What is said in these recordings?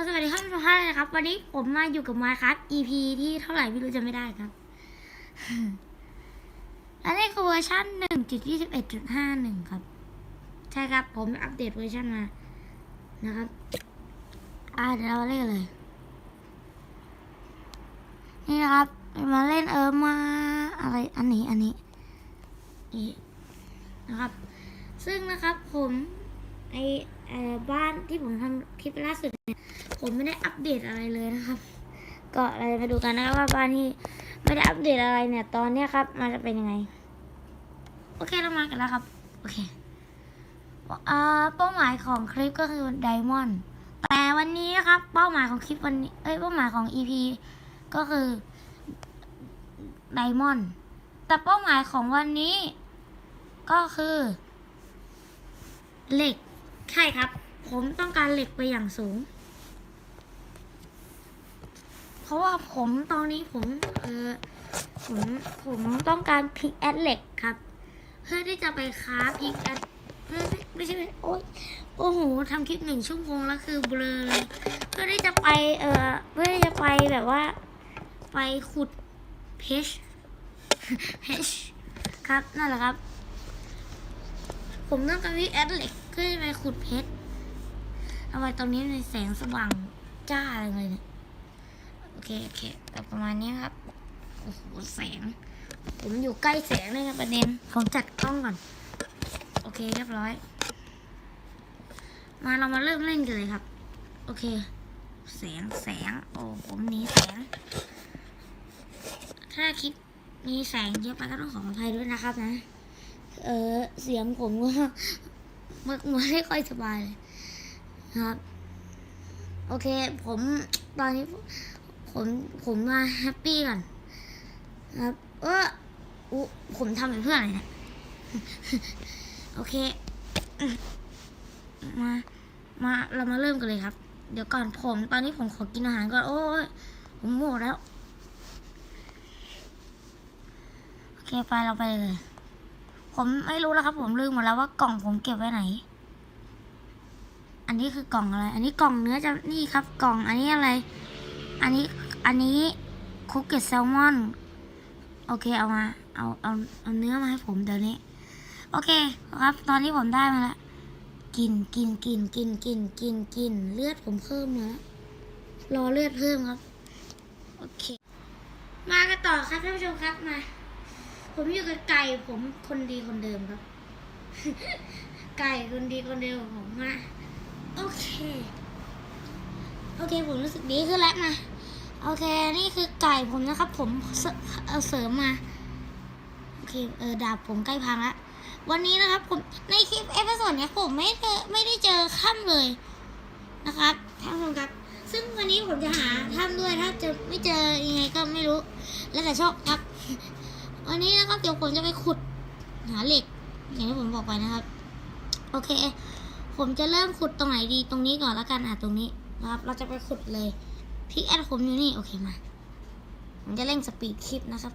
ก็สวัสดีครับทุกท่านเลยนะครับ วันนี้ผมมาอยู่กับมาครับ EP ที่เท่าไหร่ไม่รู้จะไม่ได้ครับ และนี่คือเวอร์ชันหนึ่งจุดยี่สิบเอ็ดจุดห้าหนึ่งครับ ใช่ครับ ผมอัปเดตเวอร์ชันมานะครับ อ่าเดี๋ยวเราเล่นเลย นี่นะครับ มาเล่นเออมาอะไรอันนี้อันนี้นี่นะครับ ซึ่งนะครับผมไอ บ้านที่ผมทำคลิปล่าสุดเนี่ยผมไม่ได้อัปเดตอะไรเลยนะครับ ก็เราจะมาดูกันนะครับว่าบ้านที่ไม่ได้อัปเดตอะไรเนี่ย ตอนเนี้ยครับ มันจะเป็นยังไง โอเคเรามากันแล้วครับ โอเคอ่าเป้าหมายของคลิปก็คือไดมอนด์แต่วันนี้นะครับ เป้าหมายของคลิปวันนี้เอ้ยเป้าหมายของ EP ก็คือไดมอนด์แต่เป้าหมายของวันนี้ ก็คือเหล็ก ใช่ครับ ผมต้องการเหล็กไปอย่างสูง เพราะว่าผมตอนนี้ผมเออผมผมต้องการพิกแอดเหล็กครับ เพื่อที่จะไปค้าพิกแอดเพื่อไม่ใช่โอ๊ยโอ้โหทำคลิปหนึ่งชั่วโมงแล้วคือเบลอเลยเพื่อที่จะไปเออเพื่อที่จะไปแบบว่า ไปขุดเพชรเพชรครับนั่นแหละครับ ผมต้องการพิกแอดเหล็กเพื่อไปขุดเพชรทำไมตอนนี้ในแสงสว่างจ้าเลยเนี่ยโอเคโอเคแต่ประมาณนี้ครับโอ้โหแสง ผมอยู่ใกล้แสงเลยนะประเด็นผมจัดกล้องก่อน โอเคเรียบร้อย มาเรามาเริ่มเล่นกันเลยครับ โอเค แสงแสงโอ้ผมหนีแสง ถ้าคลิปมีแสงเยอะไปก็ต้องขออภัยด้วยนะครับนะ เออเสียงผมก็ไม่ไม่ค่อยสบายเลยครับ โอเค ผมตอนนี้ ผมผมมาแฮปปี้ก่อนครับ เอออุผมทำไปเพื่ออะไรเนี่ยโอเค มา มาเรามาเริ่มกันเลยครับ เดี๋ยวก่อนผม ตอนนี้ผมขอกินอาหารก่อน โอ้ยผมหมดแล้ว โอเค ไปเราไปเลย ผมไม่รู้แล้วครับ ผมลืมหมดแล้วว่ากล่องผมเก็บไว้ไหน อันนี้คือกล่องอะไร อันนี้กล่องเนื้อจะนี่ครับ กล่องอันนี้อะไร อันนี้อันนี้คุกเก็ตแซลมอน โอเคเอามาเอาเอาเอาเนื้อมาให้ผมเดี๋ยวนี้ โอเคครับ ตอนนี้ผมได้มาแล้วกินกินกินกินกินกินกินเลือดผมเพิ่มแล้วรอเลือดเพิ่มครับ โอเค มากันต่อครับท่านผู้ชมครับมา ผมอยู่กับไก่ผมคนดีคนเดิมครับ ไก่คนดีคนเดิมของผมมาโอเค โอเคผมรู้สึกดีขึ้นแล้วนะโอเค นี่คือไก่ผมนะครับ ผมเสเอาเสริมมาโอเคเออดาบผมใกล้พังล้ววันนี้นะครับผมในคลิปเอพิโซดเนี้ยผมไม่เจอไม่ได้เจอค่ำเลยนะครับท่านผู้ชมครับ ซึ่งวันนี้ผมจะหาถ้ำด้วยถ้าจะไม่เจอยังไงก็ไม่รู้ แล้วแต่โชคครับ วันนี้นะครับเดี๋ยวผมจะไปขุดหาเหล็ก อย่างที่ผมบอกไปนะครับ โอเค ผมจะเริ่มขุดตรงไหนดีตรงนี้ก่อนแล้วกันอะตรงนี้นะครับ เราจะไปขุดเลยพิกแอดผมอยู่นี่โอเคมาผมจะเร่งสปีดคลิปนะครับ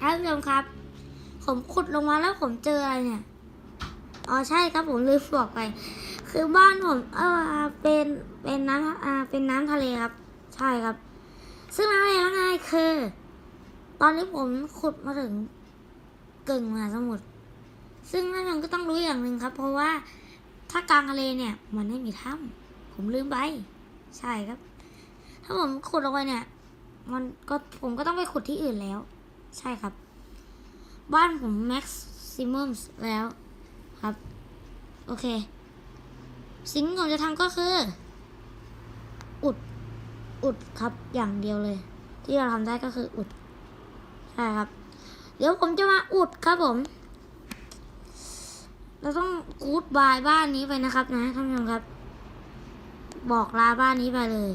ท่านผู้ชมครับ ผมขุดลงมาแล้วผมเจออะไรเนี่ย อ๋อใช่ครับผมลืมบอกไป คือบ้านผมเออเป็นเป็นน้ำอ่าเป็นน้ำทะเลครับ ใช่ครับ ซึ่งน้ำทะเลแล้วไงคือ ตอนนี้ผมขุดมาถึงกึ่งมหาสมุทร ซึ่งท่านผู้ชมก็ต้องรู้อย่างหนึ่งครับ เพราะว่าถ้ากลางทะเลเนี่ย มันไม่มีถ้ำผมลืมไป ใช่ครับ ถ้าผมขุดลงไปเนี่ย มันก็ผมก็ต้องไปขุดที่อื่นแล้ว ใช่ครับ บ้านผมแม็กซิมัมแล้วครับ โอเค สิ่งที่ผมจะทำก็คือ อุด อุดครับอย่างเดียวเลย ที่เราทำได้ก็คืออุด ใช่ครับ เดี๋ยวผมจะมาอุดครับผม เราต้องกูดบายบ้านนี้ไปนะครับนะท่านผู้ชมครับ บอกลาบ้านนี้ไปเลย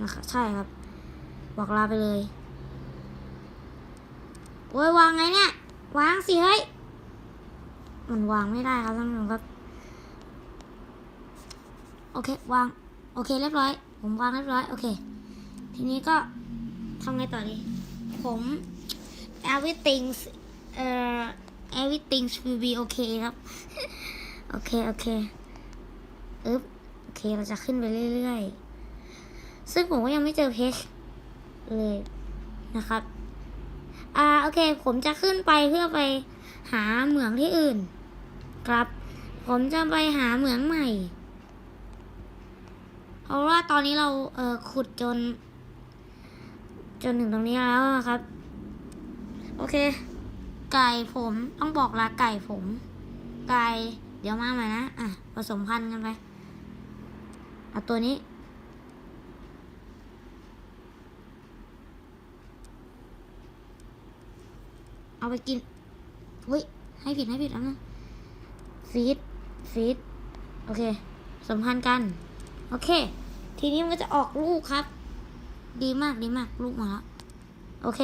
นะครับใช่ครับ บอกลาไปเลย โอ้ยวางไงเนี่ย วางสิเฮ้ย มันวางไม่ได้ครับท่านผู้ชมครับ โอเควาง โอเคเรียบร้อย ผมวางเรียบร้อย โอเค ทีนี้ก็ทำไงต่อดี ผม everything เอ่อ everything will be okay ครับ โอเค โอเคอึ๊บโอเค เราจะขึ้นไปเรื่อยๆ ซึ่งผมก็ยังไม่เจอเพชรเลยนะครับ อ่าโอเค ผมจะขึ้นไปเพื่อไปหาเหมืองที่อื่น ครับ ผมจะไปหาเหมืองใหม่ เพราะว่าตอนนี้เราเอ่อขุดจน จนถึงตรงนี้แล้วครับ โอเค ไก่ผมต้องบอกลาไก่ผม ไก่เดี๋ยวมาใหม่นะ อะผสมพันธุ์กันไป เอาตัวนี้ เอาไปกินเฮ้ย ให้ผิดให้ผิดแล้วนะฟีดฟีดโอเคสมพันธ์กัน โอเค ทีนี้มันก็จะออกลูกครับ ดีมากดีมากลูกมาแล้วโอเค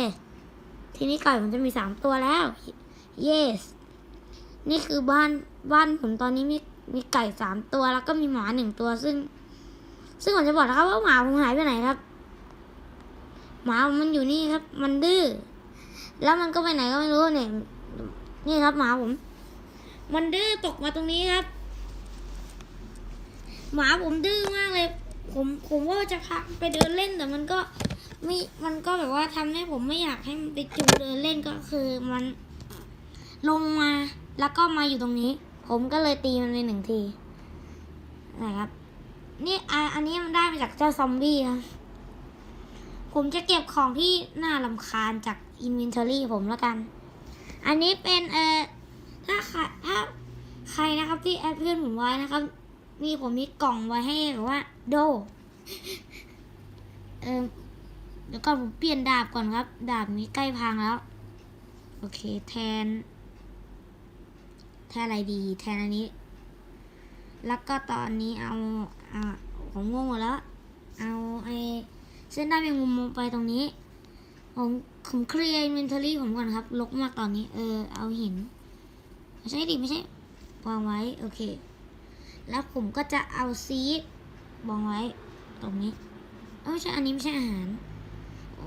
ทีนี้ไก่มันจะมีสามตัวแล้ว yes นี่คือบ้านบ้านผมตอนนี้มีมีไก่สามตัวแล้วก็มีหมาหนึ่งตัวซึ่ง ซึ่งผมจะบอกนะครับว่าหมาผมหายไปไหนครับ หมาผมมันอยู่นี่ครับ มันดื้อ แล้วมันก็ไปไหนก็ไม่รู้เนี่ยนี่ครับหมาผม มันดื้อตกมาตรงนี้ครับ หมาผมดื้อมากเลย ผมผมว่าจะพาไปเดินเล่นแต่มันก็ไม่มันก็แบบว่าทำให้ผมไม่อยากให้มันไปจูงเดินเล่นก็คือมันลงมาแล้วก็มาอยู่ตรงนี้ ผมก็เลยตีมันไปหนึ่งทีนะครับ นี่อันนี้มันได้มาจากเจ้าซอมบี้ครับ ผมจะเก็บของที่น่าลำคาญจากอินเวนทอรี่ผมแล้วกัน อันนี้เป็นเอ่อถ้าใครถ้าใครนะครับที่แอดเพื่อนผมไว้นะครับ มีผมมีกล่องไว้ให้แบบว่า โด เออเดี๋ยวก่อนผมเปลี่ยนดาบก่อนครับ ดาบนี้ใกล้พังแล้ว โอเค แทน แทนอะไรดี แทนอันนี้ แล้วก็ตอนนี้เอาอ่าผมงงหมดแล้ว เอาไอ เส้นได้เป็นมุมมองไปตรงนี้ ผมผมเคลียร์อินเวนทอรี่ผมก่อนครับ ลกมากตอนนี้ เออ เอาหินไม่ใช่ดิไม่ใช่วางไว้ โอเค แล้วผมก็จะเอาซีดวางไว้ ตรงนี้เอ้าไม่ใช่อันนี้ไม่ใช่อาหารโอ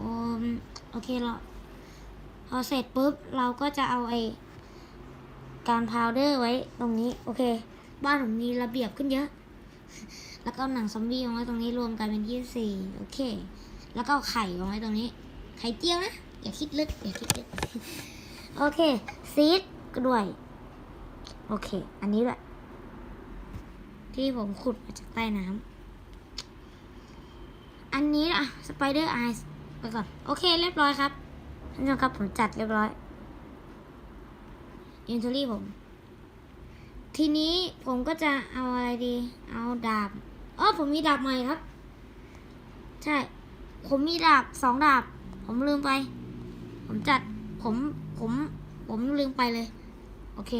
โอเคเราพอเสร็จปุ๊บ เราก็จะเอาไอการพาวเดอร์ไว้ตรงนี้ โอเค บ้านผมมีระเบียบขึ้นเยอะ แล้วก็หนังซอมบี้วางไว้ตรงนี้รวมกันเป็นยี่สี่โอเค แล้วก็เอาไข่วางไว้ตรงนี้ ไข่เจียวนะ อย่าคิดลึก อย่าคิดลึก โอเค ซีดก็ด้วย โอเค อันนี้แหละที่ผมขุดมาจากใต้น้ำ อันนี้อะสไปเดอร์ไอส์ไปก่อน โอเค เรียบร้อยครับท่านผู้ชมครับผมจัดเรียบร้อยอินทอรี่ผม ทีนี้ผมก็จะเอาอะไรดี เอาดาบเออผมมีดาบใหม่ครับ ใช่ ผมมีดาบสองดาบ ผมลืมไป ผมจัด ผม ผม ผมลืมไปเลย โอเค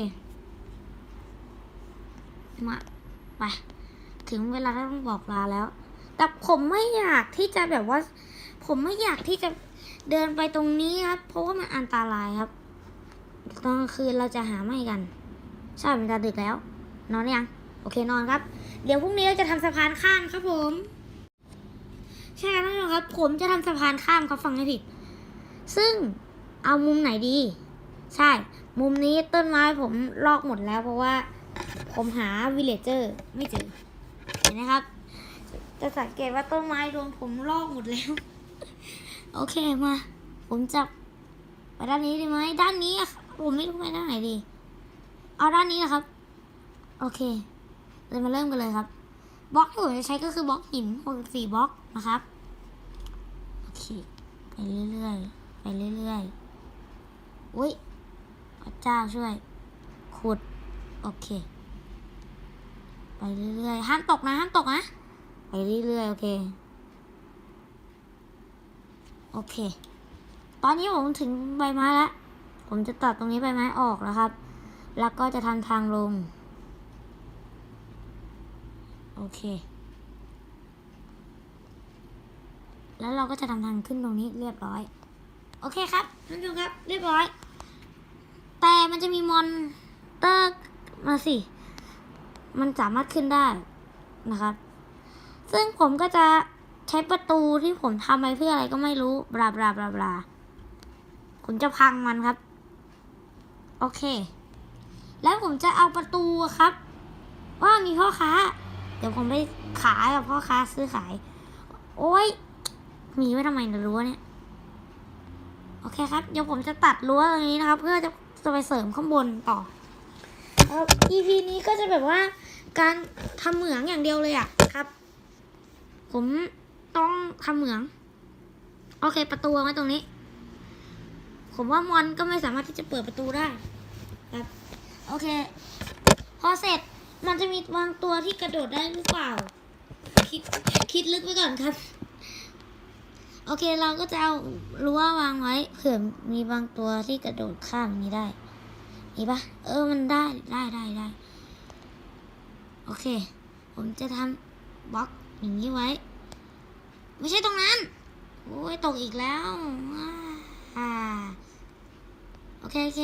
มาไป ถึงเวลาต้องบอกลาแล้ว แต่ผมไม่อยากที่จะแบบว่า ผมไม่อยากที่จะเดินไปตรงนี้ครับ เพราะว่ามันอันตรายครับ ตอนกลางคืนเราจะหาไม่กัน ใช่เป็นการดึกแล้ว นอนยังโอเคนอนครับ เดี๋ยวพรุ่งนี้เราจะทำสะพานข้ามครับผม ใช่ครับท่านผู้ชมครับ ผมจะทำสะพานข้ามครับฟังให้ผิด ซึ่งเอามุมไหนดี ใช่ มุมนี้ต้นไม้ผมลอกหมดแล้ว เพราะว่าผมหาวิลเลเจอร์ไม่เจอ เห็นไหมครับ จะสังเกตว่าต้นไม้โดนผมลอกหมดแล้ว โอเคมา ผมจะไปด้านนี้ดีไหมด้านนี้ผมไม่รู้ไปด้านไหนดี เอาด้านนี้นะครับ โอเคเลยมาเริ่มกันเลยครับบล็อกที่ผมจะใช้ก็คือบล็อกหิน64บล็อกนะครับโอเคไปเรื่อยๆไปเรื่อยๆอุ้ยพระเจ้าช่วย ขุด โอเค ไปเรื่อยๆห้ามตกนะห้ามตกนะไปเรื่อยๆโอเคโอเค ตอนนี้ผมถึงใบไม้แล้ว ผมจะตัดตรงนี้ใบไม้ออกนะครับ แล้วก็จะทำทางลง โอเค แล้วเราก็จะทำทางขึ้นตรงนี้เรียบร้อย โอเคครับท่านผู้ชมครับ เรียบร้อย แต่มันจะมีมอนเตอร์มาสิ มันสามารถขึ้นได้นะครับ ซึ่งผมก็จะใช้ประตูที่ผมทำไปเพื่ออะไรก็ไม่รู้ บลาบลาบลาบลาผมจะพังมันครับ โอเค แล้วผมจะเอาประตูครับ ว่ามีพ่อค้า เดี๋ยวผมไปขายกับพ่อค้าซื้อขาย โอ้ยมีไว้ทำไมนะรั้วเนี่ย โอเคครับ เดี๋ยวผมจะตัดรั้วตรงนี้นะครับ เพื่อจะจะไปเสริมข้างบนต่อเอ่อ EP นี้ก็จะแบบว่า การทำเหมืองอย่างเดียวเลยอะครับ ผมต้องทำเหมือง โอเคประตูไว้ตรงนี้ ผมว่ามอนก็ไม่สามารถที่จะเปิดประตูได้ครับ โอเค พอเสร็จมันจะมีบางตัวที่กระโดดได้หรือเปล่า คิดคิดลึกไว้ก่อนครับ โอเคเราก็จะเอารั้ววางไว้เผื่อมีบางตัวที่กระโดดข้ามอย่างนี้ได้มีปะเออมันได้ได้ได้ได้โอเค ผมจะทำบล็อกอย่างนี้ไว้ ไม่ใช่ตรงนั้นโอ้ยตกอีกแล้ว อ่า โอเคโอเค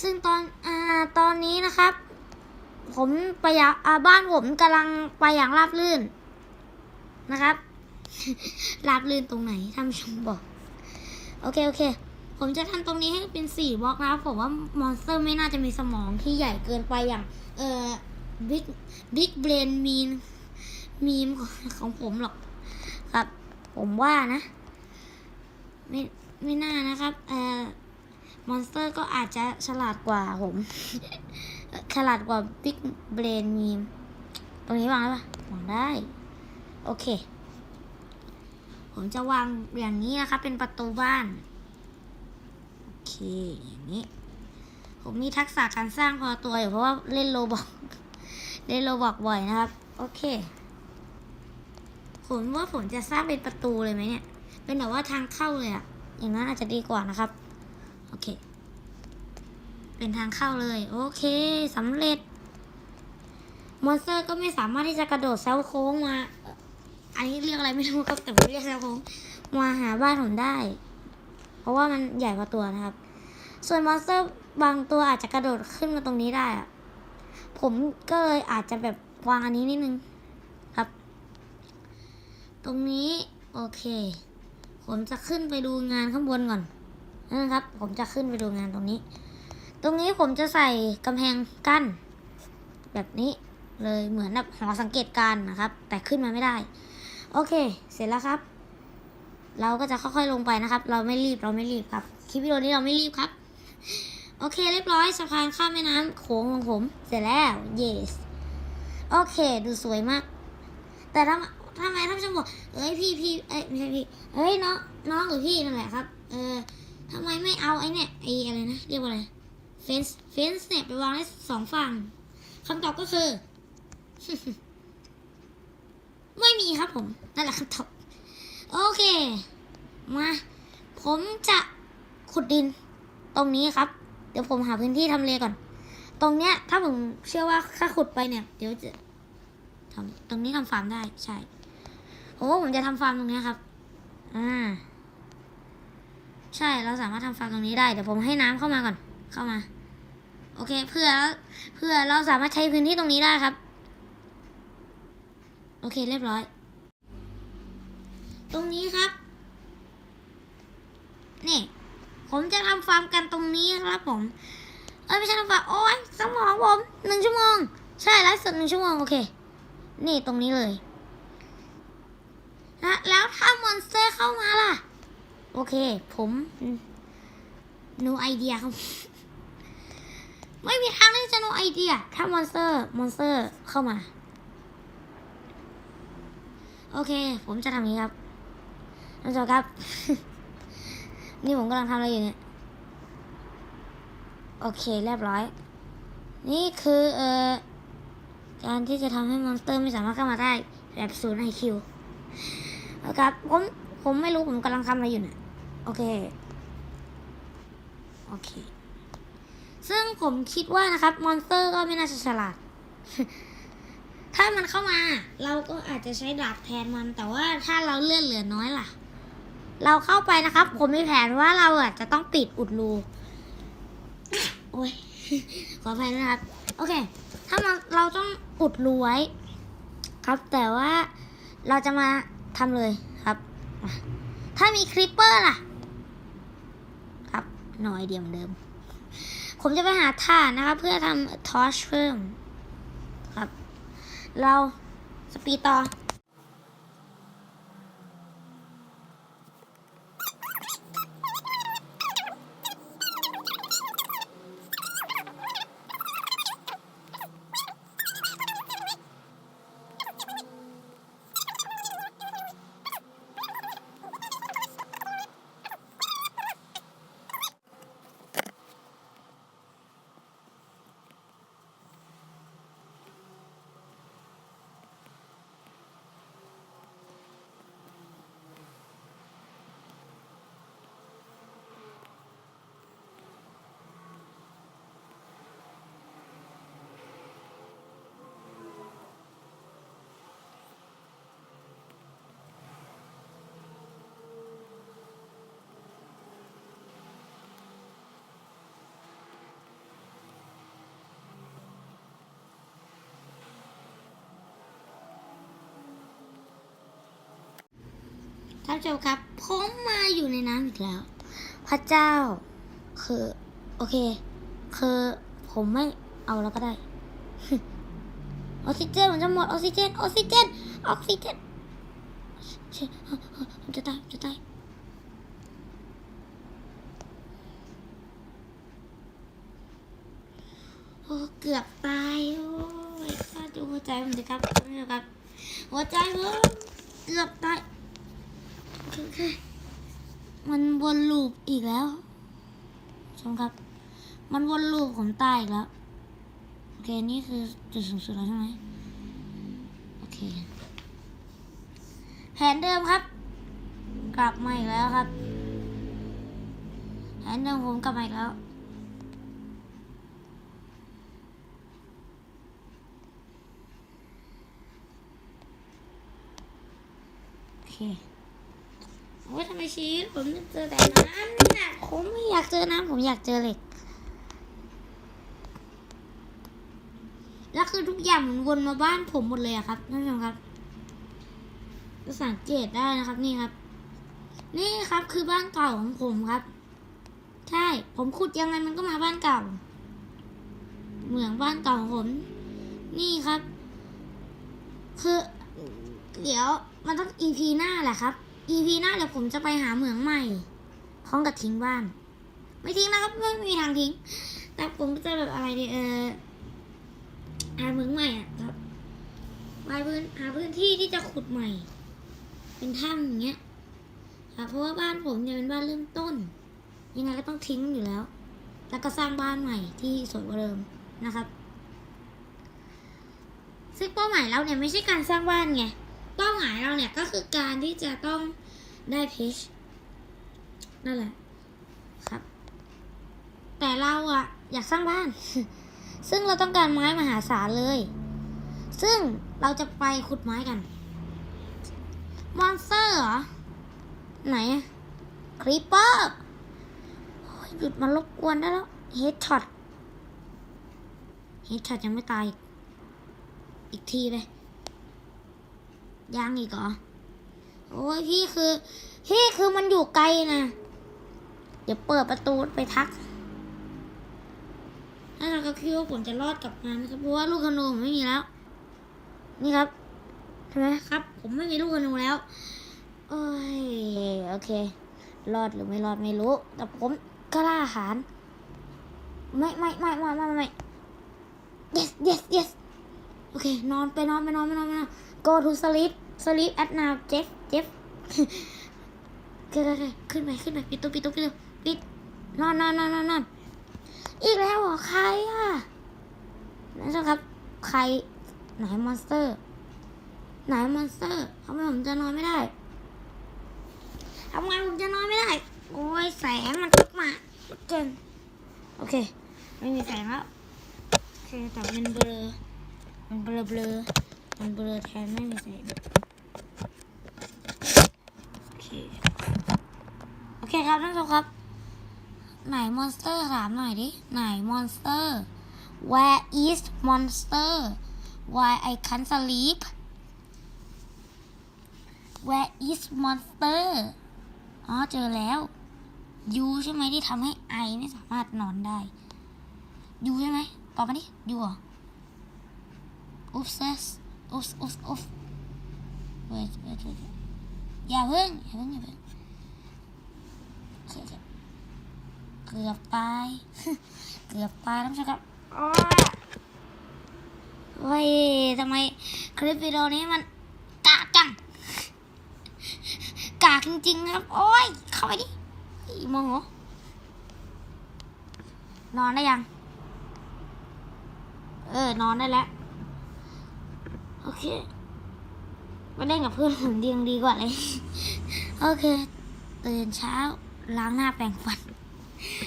ซึ่งตอนอ่าตอนนี้นะครับ ผมไปอย่างบ้านผมกำลังไปอย่างราบรื่นนะครับ ราบรื่นตรงไหนท่านผู้ชมบอก โอเคโอเค ผมจะทำตรงนี้ให้เป็นสี่บล็อกนะครับผมว่ามอนสเตอร์ไม่น่าจะมีสมองที่ใหญ่เกินไปอย่าง เอ่อบิ๊กบิ๊กเบรนมีนมีมของผมหรอกครับ ผมว่านะ ไม่ไม่น่านะครับ เอ่อ มอนสเตอร์ก็อาจจะฉลาดกว่าผม ฉลาดกว่าบิ๊กเบรนมีมตรงนี้วางได้ปะวางได้ โอเค ผมจะวางอย่างนี้นะครับเป็นประตูบ้าน โอเค อย่างนี้ ผมมีทักษะการสร้างพอตัวอยู่เพราะว่าเล่นโลบอก เล่นโลบอกบ่อยนะครับ โอเค ผมว่าผมจะสร้างเป็นประตูเลยไหมเนี่ย เป็นแบบว่าทางเข้าเลยอะอย่างนั้นอาจจะดีกว่านะครับ เค เป็นทางเข้าเลย โอเคสำเร็จ มอนสเตอร์ก็ไม่สามารถที่จะกระโดดแซวโค้งมา อันนี้เรียกอะไรไม่รู้ครับแต่ผมเรียกแซวโค้งมาหาบ้านผมได้ เพราะว่ามันใหญ่กว่าตัวนะครับ ส่วนมอนสเตอร์บางตัวอาจจะกระโดดขึ้นมาตรงนี้ได้อะผมก็เลยอาจจะแบบวางอันนี้นิดนึงครับ ตรงนี้ โอเค ผมจะขึ้นไปดูงานข้างบนก่อน นะครับ ผมจะขึ้นไปดูงานตรงนี้ ตรงนี้ผมจะใส่กำแพงกั้น แบบนี้เลยเหมือนแบบหอสังเกตการนะครับ แต่ขึ้นมาไม่ได้ โอเค เสร็จแล้วครับ เราก็จะค่อยๆลงไปนะครับ เราไม่รีบเราไม่รีบครับคลิปวิดีโอนี้เราไม่รีบครับ โอเค เรียบร้อยสะพานข้ามแม่น้ำโขงของผม เสร็จแล้ว yes โอเค ดูสวยมาก แต่ทำทำไมท่านผู้ชมบอกเอ้ยพี่พี่เอ้ยไม่ใช่พี่เอ้ยน้องน้องหรือพี่นั่นแหละครับ เออ ทำไมไม่เอาไอ้เนี่ยไอ้อะไรนะ เรียกว่าอะไรเฟนส์เฟนส์เนี่ยไปวางได้สองฝั่งคำตอบก็คือ ไม่มีครับผม นั่นแหละคำตอบโอเค มา ผมจะขุดดิน ตรงนี้ครับ เดี๋ยวผมหาพื้นที่ทำเลก่อน ตรงเนี้ย ถ้าผมเชื่อว่าถ้าขุดไปเนี่ย เดี๋ยวจะทำตรงนี้ทำฟาร์มได้ใช่ผมว่าผมจะทำฟาร์มตรงเนี้ยครับ อ่า ใช่เราสามารถทำฟาร์มตรงนี้ได้เดี๋ยวผมให้น้ำเข้ามาก่อนเข้ามา โอเค เพื่อเพื่อเราสามารถใช้พื้นที่ตรงนี้ได้ครับ โอเคเรียบร้อย ตรงนี้ครับนี่ผมจะทำฟาร์มกันตรงนี้ครับผม เอ้ยไม่ใช่ทำฟาร์มโอ้ยสมองผมหนึ่งชั่วโมง ใช่ไลฟ์สดหนึ่งชั่วโมงโอเค นี่ตรงนี้เลยนะแล้วถ้ามอนสเตอร์เข้ามาล่ะ โอเค ผม no idea ครับ ไม่มีทางที่จะ no idea ถ้ามอนสเตอร์ มอนสเตอร์เข้ามา โอเค ผมจะทำอย่างนี้ครับท่านผู้ชมครับ นี่ผมกำลังทำอะไรอยู่เนี่ย โอเค เรียบร้อย นี่คือเอ่อการที่จะทำให้มอนสเตอร์ไม่สามารถเข้ามาได้แบบศูนย์ไอคิวนะครับผมผมไม่รู้ผมกำลังทำอะไรอยู่เนี่ย โอเค โอเค ซึ่งผมคิดว่านะครับ มอนสเตอร์ก็ไม่น่าจะฉลาด ถ้ามันเข้ามา เราก็อาจจะใช้ดาบแทนมัน แต่ว่าถ้าเราเลื่อนเหลือน้อยล่ะ เราเข้าไปนะครับ ผมมีแผนว่าเราอะจะต้องปิดอุดรูโอ้ยขออภัยนะครับ โอเค ถ้ามันเราต้องอุดรูไว้ครับแต่ว่าเราจะมาทำเลยครับ ถ้ามีคลิปเปอร์ล่ะ น้อยเดียมเดิม ผมจะไปหาถ่านนะครับ เพื่อทำทอชเพิ่มครับ เราสปีดต่อ ท่านผู้ชมครับผมมาอยู่ในน้ำอีกแล้ว พระเจ้า คือ โอเค คือผมไม่เอาแล้วก็ได้ ออกซิเจนมันจะหมดออกซิเจนออกซิเจนออกซิเจนผมจะตายผมจะตายโอ้เกือบตายโอ้ยข้าดูหัวใจผมดิครับดูครับหัวใจผมเกือบตาย คโอเคมันวนลูปอีกแล้วชมครับ มันวนลูปผมตายอีกแล้ว โอเค นี่คือจุดสูงสุดแล้วใช่ไหมโอเค แผนเดิมครับ กลับมาอีกแล้วครับ แผนเดิมผมกลับมาอีกแล้วโอเค โอ้ยทำไมชีวิตผมเจอแต่น้ำเนี่ยผมไม่อยากเจอน้ำผมอยากเจอเหล็ก แล้วคือทุกอย่างมันวนมาบ้านผมหมดเลยอะครับท่านผู้ชมครับจะสังเกตได้นะครับนี่ครับ นี่ครับคือบ้านเก่าของผมครับ ใช่ผมขุดยังไงมันก็มาบ้านเก่า เหมืองบ้านเก่าของผม นี่ครับ คือ เดี๋ยวมันต้อง EP หน้าแหละครับ EP หน้าเดี๋ยวผมจะไปหาเหมืองใหม่ พร้อมกับทิ้งบ้าน ไม่ทิ้งนะครับไม่มีทางทิ้ง แต่ผมจะแบบอะไรดีเออหาเหมืองใหม่อะครับหาพื้นหาพื้นที่ที่จะขุดใหม่ เป็นถ้ำอย่างเงี้ยครับเพราะว่าบ้านผมเนี่ยเป็นบ้านเริ่มต้น ยังไงก็ต้องทิ้งอยู่แล้ว แล้วก็สร้างบ้านใหม่ที่สวยกว่าเดิมนะครับซึ่งเป้าหมายเราเนี่ยไม่ใช่การสร้างบ้านไง เป้าหมายเราเนี่ยก็คือการที่จะต้องได้เพชรนั่นแหละครับ แต่เราอะอยากสร้างบ้าน ซึ่งเราต้องการไม้มหาศาลเลย ซึ่งเราจะไปขุดไม้กันมอนสเตอร์เหรอ ไหนครีปเปอร์หยุดมารบกวนได้แล้วเฮดช็อตเฮดช็อตยังไม่ตาย อีกอีกทีเลย ยังอีกเหรอ โอ้ยพี่คือ พี่คือมันอยู่ไกลนะ เดี๋ยวเปิดประตูไปทักถ้าเราก็คิดว่าผมจะรอดกลับมานะครับ เพราะว่าลูกธนูผมไม่มีแล้ว นี่ครับใช่ไหมครับ ผมไม่มีลูกธนูแล้ว โอ้ย โอเค รอดหรือไม่รอดไม่รู้ แต่ผมกล้าหาญไม่ไม่ไม่ไม่ไม่ไม่ yes yes yes โอเค นอนไปนอนไปนอนไปนอนไปนอน go to sleep sleep at now Jeff Jeff โอเคโอเคขึ้นไปขึ้นไปปิดตู้ปิดตู้ปิดตู้ปิดนอนนอนนอนนอนนอนอีกแล้วเหรอใครอะนั่นสิครับ ใครไหนมอนสเตอร์ ไหนมอนสเตอร์ทำไมผมจะนอนไม่ได้ทำไมผมจะนอนไม่ได้ โอ้ยแสงมันทุกมาเกินโอเค ไม่มีแสงแล้วโอเคแต่มันเบลอมันเบลอเบลอ มันเบลอแทนไม่มีแสงโอเคโอเคครับท่านผู้ชมครับ ไหนมอนสเตอร์ถามหน่อยดิ ไหนมอนสเตอร์ where is monster why I can't sleep where is monster อ๋อ เจอแล้ว ยูใช่ไหมที่ทำให้ไอไม่สามารถนอนได้ ยูใช่ไหมตอบมาดิยูเหรออุ๊บเซส อุ๊บอุ๊บอุ๊บเวทเวทเวทอย่าเพิ่งอย่าเพิ่งอย่าเพิ่งเคโอเคเกือบตายเกือบตายแล้วใช่ครับโอ้ยทำไมคลิปวิดีโอนี้มันกากจังกากจริงๆครับ โอ้ย เข้าไปดิอีโมโหนอนได้ยัง เออ นอนได้แล้ว เคมาเล่นกับเพื่อนผมดียงดีกว่าเลย โอเค ตื่นเช้าล้างหน้าแปรงฟัน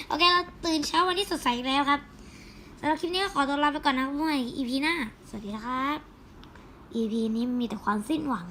โอเค เราตื่นเช้าวันที่สดใสแล้วครับสำหรับคลิปนี้ก็ขอตัวลาไปก่อนนะครับเมื่อ EP หน้า สวัสดีครับ EP นี้มีแต่ความสิ้นหวัง